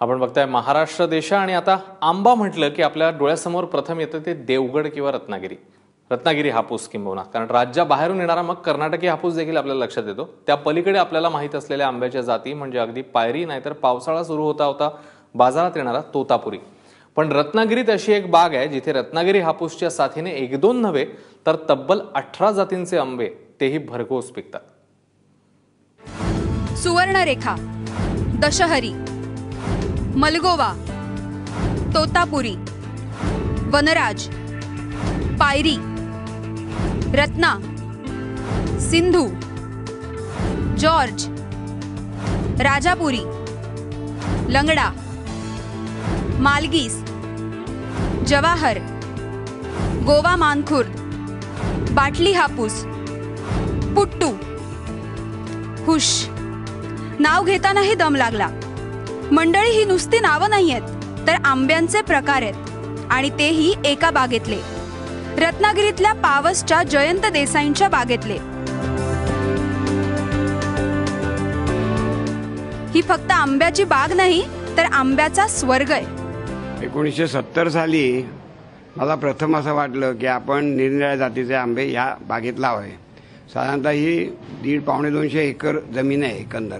आपण बघताय महाराष्ट्र देश आणि आता आंबा म्हटलं की आपल्या डोळ्यासमोर प्रथम येतं ते देवगड किंवा रत्नागिरी. रत्नागिरी हापूस किंबहुना. कारण राज्याबाहेरून येणारा मग कर्नाटकी हापूस देखील आपल्याला लक्षात येतो. त्या पलीकडे आपल्याला माहीत असलेल्या आंब्याच्या जाती म्हणजे अगदी पायरी नाहीतर पावसाळा सुरू होता होता बाजारात येणारा तोतापुरी. पण रत्नागिरीत अशी एक बाग आहे जिथे रत्नागिरी हापूसच्या साथीने एक दोन नव्हे तर तब्बल अठरा जातींचे आंबे तेही भरघोस पिकतात. सुवर्णरेखा दशहरी. मलगोवा तोतापुरी वनराज पायरी रत्ना सिंधू जॉर्ज राजापुरी लंगडा मालगीस जवाहर गोवा मानखुर्द बाटली हापूस पुट्टू. हुश. नाव घेतानाही दम लागला. मंडळी ही नुसती नावं नाही आहेत तर आंब्यांचे प्रकार आहेत आणि तेही एका बागेतले. रत्नागिरीतल्या पावसच्या जयंत देसाईंच्या बागेतले. ही फक्त आंब्याची बाग नाही तर आंब्याचा स्वर्ग आहे. एकोणीसशे सत्तर साली मला प्रथम असं वाटलं की आपण निरनिराळ्या जातीचे आंबे ह्या बागेत लावावे साधारणतः ही दीड पावणे दोनशे एकर जमीन आहे एकंदर.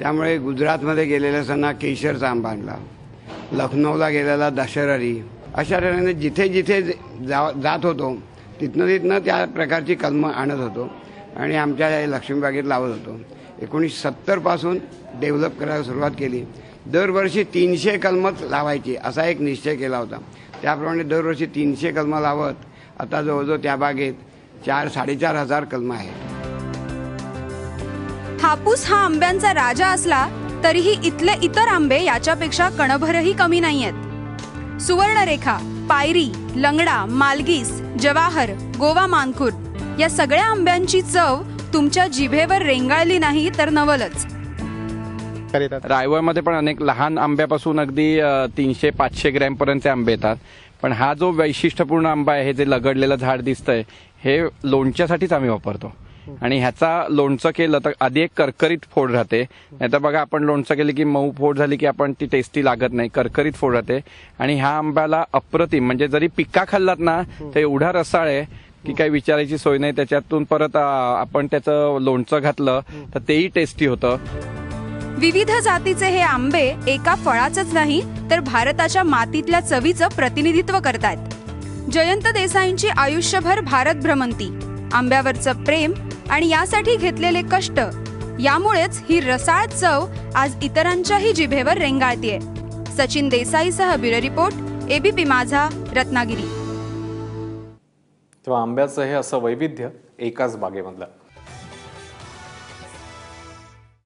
त्यामुळे गुजरातमध्ये गेलेल्या असताना केशरचा आंबा आणला लखनौला गेलेला दशहरी अशा तऱ्हेने जिथे जिथे जा जात होतो तिथनं तिथनं त्या प्रकारची कलमं आणत होतो आणि आमच्या लक्ष्मीबागेत लावत होतो. एकोणीसशे सत्तरपासून डेव्हलप करायला सुरुवात केली. दरवर्षी तीनशे कलमच लावायची असा एक निश्चय केला होता. त्याप्रमाणे दरवर्षी तीनशे कलमं लावत आता जवळजवळ त्या बागेत चार साडेचार हजार कलमं आहेत. हापूस हा आंब्यांचा राजा असला तरीही इथले इतर आंबे याच्यापेक्षा कणभरही कमी नाहीयेत. सुवर्णरेखा पायरी लंगडा मालगीस जवाहर गोवा मानखुर्द या सगळ्या आंब्यांची चव तुमच्या जिभेवर रेंगाळली नाही तर नवलच. रायवळमध्ये पण अनेक लहान आंब्यापासून अगदी तीनशे पाचशे ग्रॅम पर्यंतचे आंबे येतात. पण हा जो वैशिष्ट्यपूर्ण आंबा आहे हे जे लगडलेलं झाड दिसतंय हे लोणच्यासाठीच आम्ही वापरतो. आणि ह्याचा लोणचं केलं तर आधी एक करकरीत फोड राहते. नाहीतर बघा आपण लोणचं केलं की मऊ फोड झाली की आपण ती टेस्टी लागत नाही. करकरीत फोड राहते. आणि ह्या आंब्याला अप्रतिम म्हणजे जरी पिक्का खाल्लात ना तर एवढा रसाळ आहे की काही विचारायची सोय नाही. त्याच्यातून परत आपण त्याचं लोणचं घातलं तर तेही टेस्टी होतं. विविध जातीचे हे आंबे एका फळाचंच नाही तर भारताच्या मातीतल्या चवीचं प्रतिनिधित्व करतात जयंत देसाईंची आयुष्यभर भारत भ्रमंती. आंब्यावरचं प्रेम आणि यासाठी घेतलेले कष्ट. यामुळेच ही रसाळ चव आज इतरांच्याही जिभेवर रेंगाळतीये. Sachin देसाईसह bureau report ABP Majha Ratnagiri. तेव्हा आंब्याचं हे असं वैविध्य एकाच बागेमधलं.